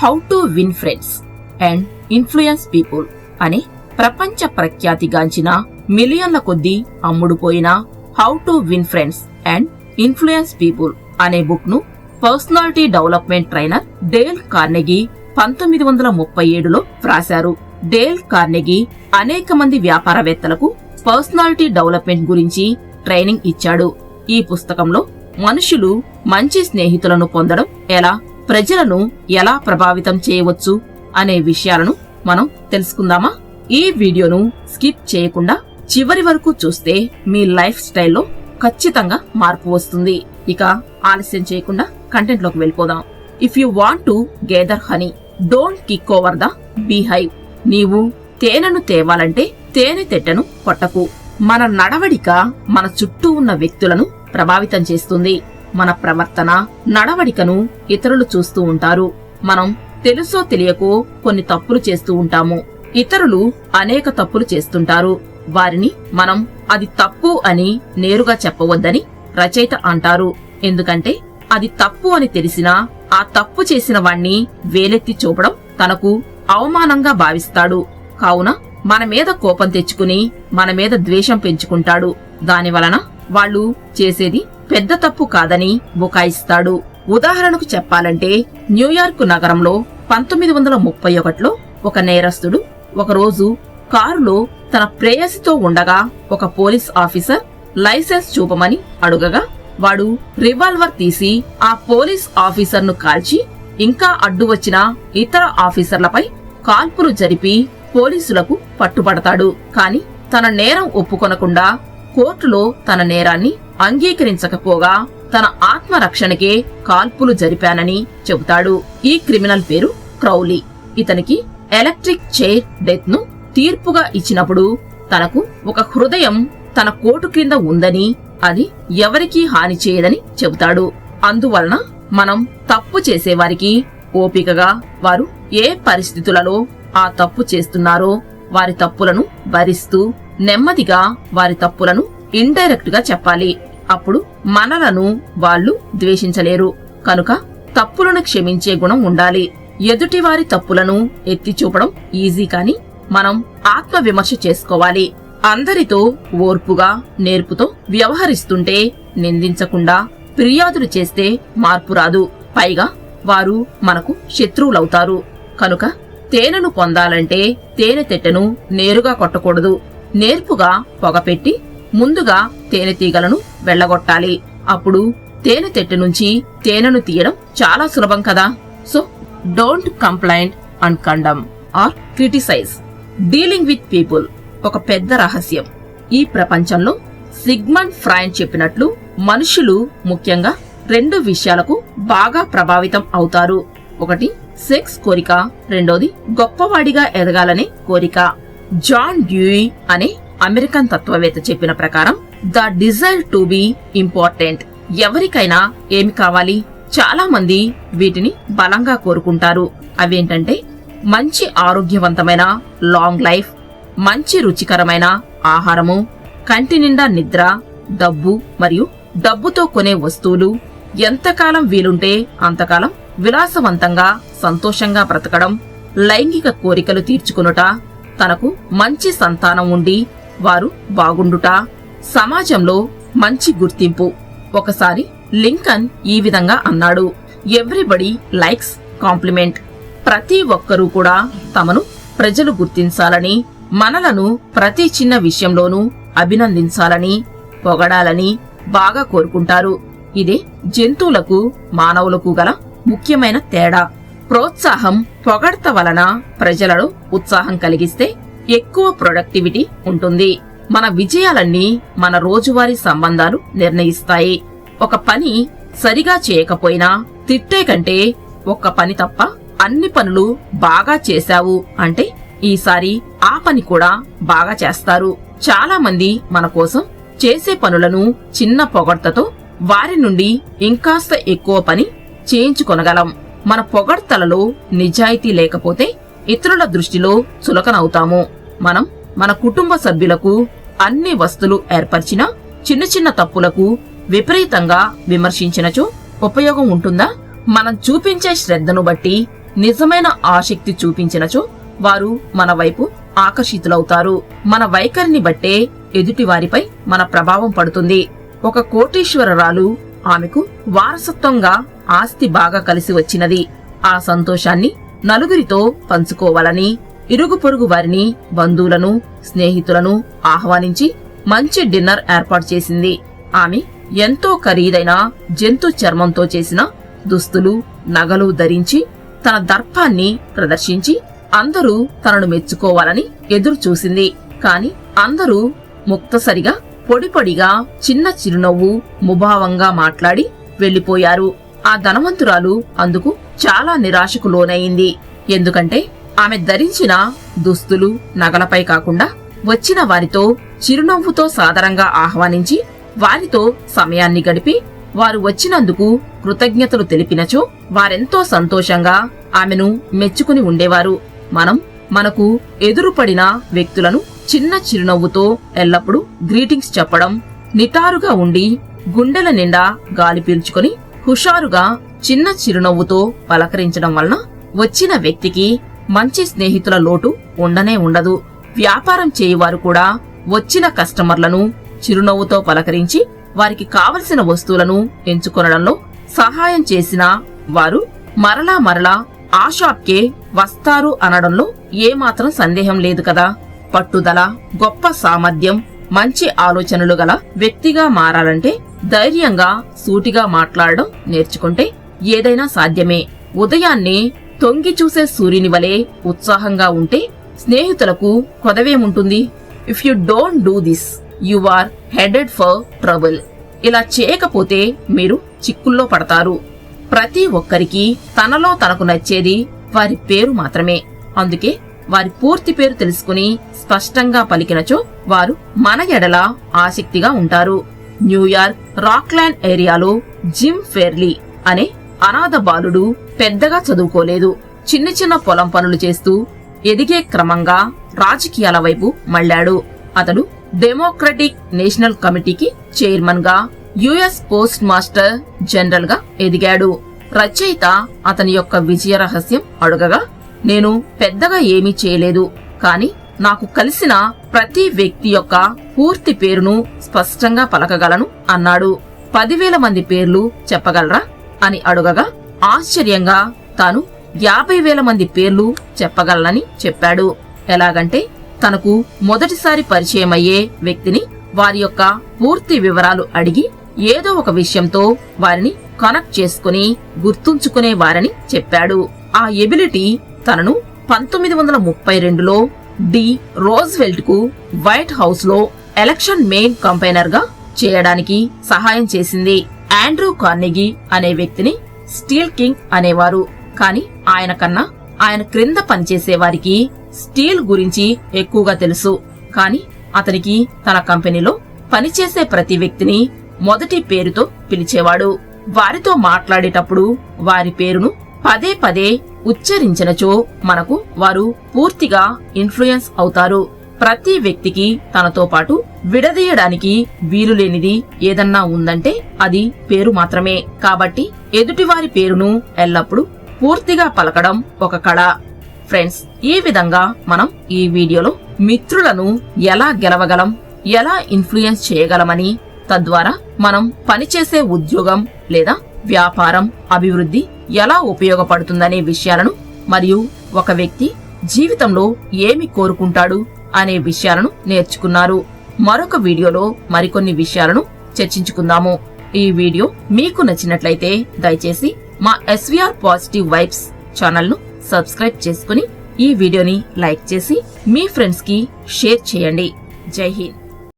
How to win friends and influence people అనే ప్రపంచ ప్రఖ్యాతిగాంచిన మిలియన్ల కొద్దీ అమ్ముడుపోయిన how to win friends and influence people అనే బుక్ను personality development trainer Dale Carnegie పంతొమ్మిది వందల ముప్పై ఏడులో వ్రాశారు. డేల్ కార్నెగీ అనేక మంది వ్యాపారవేత్తలకు పర్సనాలిటీ డెవలప్మెంట్ గురించి ట్రైనింగ్ ఇచ్చాడు. ఈ పుస్తకంలో మనుషులు మంచి స్నేహితులను పొందడం ఎలా? ప్రజలను ఎలా ప్రభావితం చేయవచ్చు అనే విషయాలను మనం తెలుసుకుందామా? ఈ వీడియోను స్కిప్ చేయకుండా చివరి వరకు చూస్తే మీ లైఫ్ స్టైల్లో ఖచ్చితంగా మార్పు వస్తుంది. ఇక ఆలస్యం చేయకుండా కంటెంట్లోకి వెళ్ళిపోదాం. If you want to gather honey don't kick over the beehive నీవు తేనెను తేవాలంటే తేనె తెట్టను కొట్టకు. మన నడవడిక మన చుట్టూ ఉన్న వ్యక్తులను ప్రభావితం చేస్తుంది. మన ప్రవర్తన నడవడికను ఇతరులు చూస్తూ ఉంటారు. మనం తెలుసో తెలియకో కొన్ని తప్పులు చేస్తూ ఉంటాము. ఇతరులు అనేక తప్పులు చేస్తుంటారు. వారిని మనం అది తప్పు అని నేరుగా చెప్పవద్దని రచయిత అంటారు. ఎందుకంటే అది తప్పు అని తెలిసినా ఆ తప్పు చేసిన వాణ్ణి వేలెత్తి చూపడం తనకు అవమానంగా భావిస్తాడు. కావున మన మీద కోపం తెచ్చుకుని మన మీద ద్వేషం పెంచుకుంటాడు. దానివలన వాళ్ళు చేసేది పెద్ద తప్పు కాదని బుకాయిస్తాడు. ఉదాహరణకు చెప్పాలంటే న్యూయార్క్ నగరంలో పంతొమ్మిది వందల ముప్పై ఒకటిలో ఒక నేరస్తుడు ఒకరోజు కారులో తన ప్రేయసితో ఉండగా ఒక పోలీస్ ఆఫీసర్ లైసెన్స్ చూపమని అడుగగా వాడు రివాల్వర్ తీసి ఆ పోలీస్ ఆఫీసర్ను కాల్చి ఇంకా అడ్డు వచ్చిన ఇతర ఆఫీసర్లపై కాల్పులు జరిపి పోలీసులకు పట్టుబడతాడు. కాని తన నేరం ఒప్పుకొనకుండా కోర్టులో తన నేరాన్ని అంగీకరించకపోగా తన ఆత్మరక్షణకే కాల్పులు జరిపానని చెబుతాడు. ఈ క్రిమినల్ పేరు క్రౌలీ. ఇతనికి ఎలక్ట్రిక్ చైర్ డెత్ను తీర్పుగా ఇచ్చినప్పుడు తనకు ఒక హృదయం తన కోటు క్రింద ఉందని అది ఎవరికీ హాని చేయదని చెబుతాడు. అందువలన మనం తప్పు చేసేవారికి ఓపికగా వారు ఏ పరిస్థితులలో ఆ తప్పు చేస్తున్నారో వారి తప్పులను భరిస్తూ నెమ్మదిగా వారి తప్పులను ఇండైరెక్ట్గా చెప్పాలి. అప్పుడు మనలను వాళ్ళు ద్వేషించలేరు. కనుక తప్పులను క్షమించే గుణం ఉండాలి. ఎదుటివారి తప్పులను ఎత్తి చూపడం ఈజీ కాని మనం ఆత్మవిమర్శ చేసుకోవాలి. అందరితో ఓర్పుగా నేర్పుతో వ్యవహరిస్తుంటే నిందించకుండా ఫిర్యాదులు చేస్తే మార్పు రాదు. పైగా వారు మనకు శత్రువులవుతారు. కనుక తేనెను పొందాలంటే తేనె తెట్టెను నేరుగా కొట్టకూడదు. నేర్పుగా పొగపెట్టి ముందుగా తేనె తీగలను వెళ్ళగొట్టాలి అప్పుడు తేనె తెట్టు నుంచి తేనెను తీయడం చాలా సులభం కదా. So don't complaint and condemn or criticize. Dealing with people ఒక పెద్ద రహస్యం. ఈ ప్రపంచంలో సిగ్మండ్ ఫ్రాయన్ చెప్పినట్లు మనుషులు ముఖ్యంగా రెండు విషయాలకు బాగా ప్రభావితం అవుతారు. ఒకటి సెక్స్ కోరిక. రెండోది గొప్పవాడిగా ఎదగాలనే కోరిక. జాన్ డ్యూయి అనే అమెరికన్ తత్వవేత్త చెప్పిన ప్రకారం the desire to be important. ఎవరికైనా ఏమి కావాలి? చాలా మంది వీటిని బలంగా కోరుకుంటారు. అవేంటంటే మంచి ఆరోగ్యవంతమైన లాంగ్ లైఫ్ మంచి రుచికరమైన ఆహారము కంటి నిండా నిద్ర డబ్బు మరియు డబ్బుతో కొనే వస్తువులు ఎంతకాలం వీలుంటే అంతకాలం విలాసవంతంగా సంతోషంగా బ్రతకడం లైంగిక కోరికలు తీర్చుకునుట తనకు మంచి సంతానం ఉండి వారు బాగుండుట. సమాజంలో మంచి గుర్తింపు. ఒకసారి లింకన్ ఈ విధంగా అన్నాడు. Everybody likes compliment. ప్రతి ఒక్కరూ కూడా తమను ప్రజలు గుర్తించాలని మనలను ప్రతి చిన్న విషయంలోనూ అభినందించాలని పొగడాలని బాగా కోరుకుంటారు. ఇదే జంతువులకు మానవులకు గల ముఖ్యమైన తేడా. ప్రోత్సాహం పొగడ్త వలన ప్రజలలో ఉత్సాహం కలిగిస్తే ఎక్కువ ప్రొడక్టివిటీ ఉంటుంది. మన విజయాలన్నీ మన రోజువారీ సంబంధాలు నిర్ణయిస్తాయి. ఒక పని సరిగా చేయకపోయినా తిట్టే కంటే ఒక్క పని తప్ప అన్ని పనులు బాగా చేశావు అంటే ఈసారి ఆ పని కూడా బాగా చేస్తారు. చాలా మంది మన కోసం చేసే పనులను చిన్న పొగడ్తతో వారి నుండి ఇంకాస్త ఎక్కువ పని చేయించుకొనగలం. మన పొగడ్తలలో నిజాయితీ లేకపోతే ఇతరుల దృష్టిలో చులకనవుతాము. మనం మన కుటుంబ సభ్యులకు అన్ని వస్తువులు ఏర్పరిచిన చిన్న చిన్న తప్పులకు విపరీతంగా విమర్శించినచో ఉపయోగం ఉంటుందా? మనం చూపించే శ్రద్ధను బట్టి నిజమైన ఆసక్తి చూపించినచో వారు మన వైపు ఆకర్షితులవుతారు. మన వైఖరిని బట్టే ఎదుటివారిపై మన ప్రభావం పడుతుంది. ఒక కోటీశ్వరరాలు ఆమెకు వారసత్వంగా ఆస్తి బాగా కలిసి వచ్చినది. ఆ సంతోషాన్ని నలుగురితో పంచుకోవాలని ఇరుగు పొరుగు వారిని బంధువులను స్నేహితులను ఆహ్వానించి మంచి డిన్నర్ ఏర్పాటు చేసింది. ఆమె ఎంతో ఖరీదైన జంతు చర్మంతో చేసిన దుస్తులు నగలు ధరించి తన దర్పాన్ని ప్రదర్శించి అందరూ తనను మెచ్చుకోవాలని ఎదురు చూసింది కాని అందరూ ముక్తసరిగా పొడిపొడిగా చిన్న చిరునవ్వు ముభావంగా మాట్లాడి వెళ్ళిపోయారు ఆ ధనవంతురాలు అందుకు చాలా నిరాశకు లోనయింది ఎందుకంటే ఆమె ధరించిన దుస్తులు నగలపై కాకుండా వచ్చిన వారితో చిరునవ్వుతో సాదరంగా ఆహ్వానించి వారితో సమయాన్ని గడిపి వారు వచ్చినందుకు కృతజ్ఞతలు తెలిపినచో వారెంతో సంతోషంగా ఆమెను మెచ్చుకుని ఉండేవారు. మనం మనకు ఎదురుపడిన వ్యక్తులను చిన్న చిరునవ్వుతో ఎల్లప్పుడూ గ్రీటింగ్స్ చెప్పడం నిటారుగా ఉండి గుండెల నిండా గాలి పీల్చుకొని హుషారుగా చిన్న చిరునవ్వుతో పలకరించడం వలన వచ్చిన వ్యక్తికి మంచి స్నేహితుల లోటు ఉండనే ఉండదు. వ్యాపారం చేయువారు కూడా వచ్చిన కస్టమర్లను చిరునవ్వుతో పలకరించి వారికి కావలసిన వస్తువులను ఎంచుకొనడంలో సహాయం చేసిన వారు మరలా మరలా ఆ షాప్కే వస్తారు అనడంలో ఏమాత్రం సందేహం లేదు కదా. పట్టుదల గొప్ప సామర్థ్యం మంచి ఆలోచనలు గల వ్యక్తిగా మారాలంటే ధైర్యంగా సూటిగా మాట్లాడడం నేర్చుకుంటే ఏదైనా సాధ్యమే. ఉదయాన్నే తొంగి చూసే సూర్యుని వలె ఉత్సాహంగా ఉంటే స్నేహితులకు కొదవేముంటుంది? If you don't do this you are headed for trouble ఇలా చేయకపోతే మీరు చిక్కుల్లో పడతారు. ప్రతి ఒక్కరికి తనలో తనకు నచ్చేది వారి పేరు మాత్రమే. అందుకే వారి పూర్తి పేరు తెలుసుకుని స్పష్టంగా పలికినచో వారు మన ఎడల ఆసక్తిగా ఉంటారు. న్యూయార్క్ రాక్లాండ్ ఏరియాలో జిమ్ ఫెర్లీ అనే అనాథ బాలుడు పెద్దగా చదువుకోలేదు. చిన్న చిన్న పొలం పనులు చేస్తూ ఎదిగే క్రమంగా రాజకీయాల వైపు మళ్ళాడు. అతడు డెమోక్రటిక్ నేషనల్ కమిటీకి చైర్మన్గా యుఎస్ పోస్ట్ మాస్టర్ జనరల్గా ఎదిగాడు. రచయిత అతని యొక్క విజయ రహస్యం అడుగగా నేను పెద్దగా ఏమీ చేయలేదు కాని నాకు కలిసిన ప్రతి వ్యక్తి యొక్క పూర్తి పేరును స్పష్టంగా పలకగలను అన్నాడు. పదివేల మంది పేర్లు చెప్పగలరా? అని అడుగగా ఆశ్చర్యంగా తాను యాభై వేల మంది పేర్లు చెప్పగలనని చెప్పాడు. ఎలాగంటే తనకు మొదటిసారి పరిచయమయ్యే వ్యక్తిని వారి యొక్క పూర్తి వివరాలు అడిగి ఏదో ఒక విషయంతో వారిని కనెక్ట్ చేసుకుని గుర్తుంచుకునే వారని చెప్పాడు. ఆ ఎబిలిటీ తనను పంతొమ్మిది వందల ముప్పై రెండులో డి రోజ్వెల్ట్కు వైట్ హౌస్లో ఎలక్షన్ మెయిన్ కంపైనర్గా చేయడానికి సహాయం చేసింది. ఆండ్రూ కార్నెగీ అనే వ్యక్తిని స్టీల్ కింగ్ అనేవారు. కాని ఆయన కన్నా ఆయన క్రింద పనిచేసే వారికి స్టీల్ గురించి ఎక్కువగా తెలుసు. కాని అతనికి తన కంపెనీలో పనిచేసే ప్రతి వ్యక్తిని మొదటి పేరుతో పిలిచేవాడు. వారితో మాట్లాడేటప్పుడు వారి పేరును పదే పదే ఉచ్చరించినచో మనకు వారు పూర్తిగా ఇన్ఫ్లుయెన్స్ అవుతారు. ప్రతి వ్యక్తికి తనతో పాటు విడదీయడానికి వీలు లేనిది ఏదన్నా ఉందంటే అది పేరు మాత్రమే. కాబట్టి ఎదుటివారి పేరును ఎల్లప్పుడూ పూర్తిగా పలకడం ఒక కళ. ఫ్రెండ్స్ ఈ విధంగా మనం ఈ వీడియోలో మిత్రులను ఎలా గెలవగలం ఎలా ఇన్ఫ్లుయెన్స్ చేయగలమని తద్వారా మనం పనిచేసే ఉద్యోగం లేదా వ్యాపారం అభివృద్ధి ఎలా ఉపయోగపడుతుందనే విషయాలను మరియు ఒక వ్యక్తి జీవితంలో ఏమి కోరుకుంటాడు అనే విషయాలను నేర్చుకున్నారు. మరొక వీడియోలో మరికొన్ని విషయాలను చర్చించుకుందాము. ఈ వీడియో మీకు నచ్చినట్లయితే దయచేసి మా ఎస్వీఆర్ పాజిటివ్ వైబ్స్ ఛానల్ను సబ్స్క్రైబ్ చేసుకుని ఈ వీడియోని లైక్ చేసి మీ ఫ్రెండ్స్కి షేర్ చేయండి. జై హింద్.